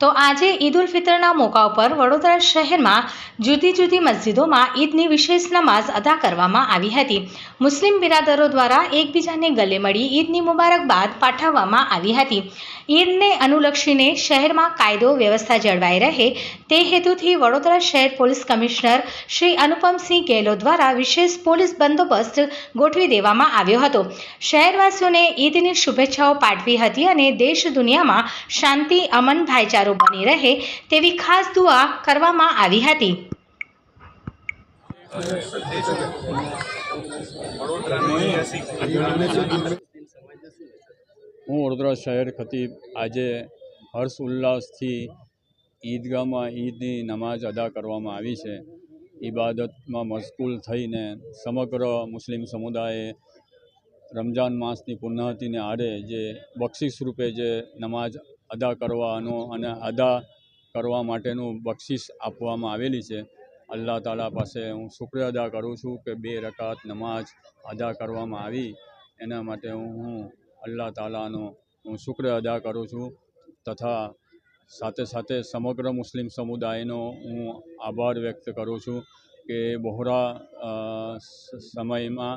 તો આજે ઈદ ઉલ ફિત્રના મોકા ઉપર વડોદરા શહેરમાં જુદી જુદી મસ્જિદોમાં ઈદની વિશેષ નમાઝ અદા કરવામાં આવી હતી. મુસ્લિમ બિરાદરો દ્વારા એકબીજાને ગલે મળી ઈદની મુબારકબાદ પાઠવવામાં આવી હતી. ઈદને અનુલક્ષીને શહેરમાં કાયદો વ્યવસ્થા જળવાઈ રહે તે હેતુથી વડોદરા શહેર પોલીસ કમિશનર શ્રી અનુપમસિંહ ગેહલોત દ્વારા વિશેષ પોલીસ બંદોબસ્ત ગોઠવી દેવામાં આવ્યો હતો. શહેરવાસીઓને ઈદની શુભેચ્છાઓ પાઠવી હતી અને દેશ દુનિયામાં શાંતિ, અમન, ભાઈચારો બની રહે તેવી ખાસ દુઆ કરવામાં આવી હતી. હું વડોદરા શહેર ખતીબ આજે હર્ષ ઉલ્લાસથી ઈદગાહમાં ઈદની નમાઝ અદા કરવામાં આવી છે. ઇબાદતમાં મશગુલ થઈને સમગ્ર મુસ્લિમ સમુદાયે રમજાન માસની પુનઃતિને આડે જે બક્ષિસ રૂપે જે નમાઝ અદા કરવાનો અને અદા કરવા માટેનું બક્ષિસ આપવામાં આવેલી છે. અલ્લાહ તાલા પાસે હું શુક્ર અદા કરું છું કે બે રકાત નમાઝ અદા કરવામાં આવી. એના માટે હું અલ્લાહ તાલાનો હું શુક્ર અદા કરું છું તથા સાથે સાથે સમગ્ર મુસ્લિમ સમુદાયનો હું આભાર વ્યક્ત કરું છું કે બહોળા સમયમાં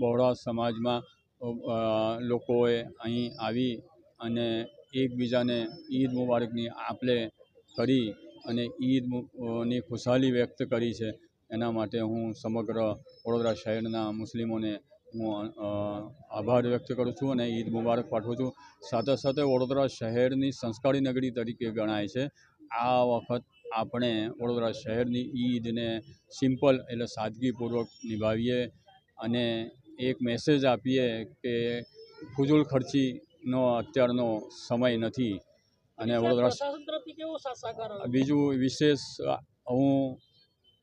બહોળા સમાજમાં લોકોએ અહીં આવી અને એકબીજાને ઈદ મુબારકની આપલે કરી અને ઈદની ખુશાલી વ્યક્ત કરી છે. એના માટે હું સમગ્ર વડોદરા શહેરના મુસ્લિમોને હું આભાર વ્યક્ત કરું છું અને ઈદ મુબારક પાઠવું છું. સાથે સાથે વડોદરા શહેરની સંસ્કારી નગરી તરીકે ગણાય છે. આ વખત આપણે વડોદરા શહેરની ઈદને સિમ્પલ એટલે સાદગીપૂર્વક નિભાવીએ અને એક મેસેજ આપીએ કે ફૂજુલ ખર્ચીનો અત્યારનો સમય નથી અને વડોદરા? બીજું વિશેષ હું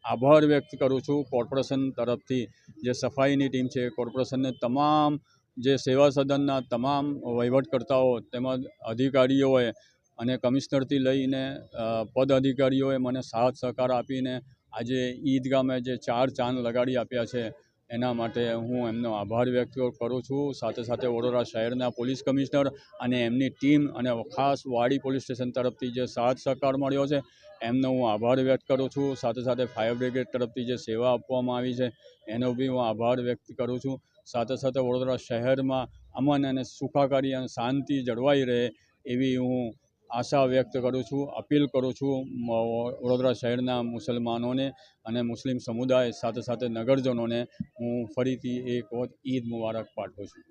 આભાર વ્યક્ત કરું છું કોર્પોરેશન તરફથી જે સફાઈની ટીમ છે કોર્પોરેશનને તમામ જે સેવા સદનના તમામ વહીવટકર્તાઓ તેમજ અધિકારીઓએ અને કમિશનરથી લઈને પદ અધિકારીઓએ મને સાથ સહકાર આપીને આજે ઈદગામે જે ચાર ચાંદ લગાડી આપ્યા છે એના માટે હું એમનો આભાર વ્યક્ત કરું છું. સાથે સાથે વડોદરા શહેરના પોલીસ કમિશનર અને એમની ટીમ અને ખાસ વાડી પોલીસ સ્ટેશન તરફથી જે સાથ સહકાર મળ્યો છે, એમનો હું આભાર વ્યક્ત કરું છું. સાથે સાથે ફાયર બ્રિગેડ તરફથી જે સેવા આપવામાં આવી છે, એનો બી હું આભાર વ્યક્ત કરું છું. સાથે સાથે વડોદરા શહેરમાં અમન અને સુખાકારી અને શાંતિ જળવાઈ રહે એવી હું આશા વ્યક્ત કરું છું, અપીલ કરું છું વડોદરા શહેરના મુસલમાનોને અને મુસ્લિમ સમુદાય સાથે સાથે નગરજનોને હું ફરીથી એક વખત ઈદ મુબારક પાઠવું છું.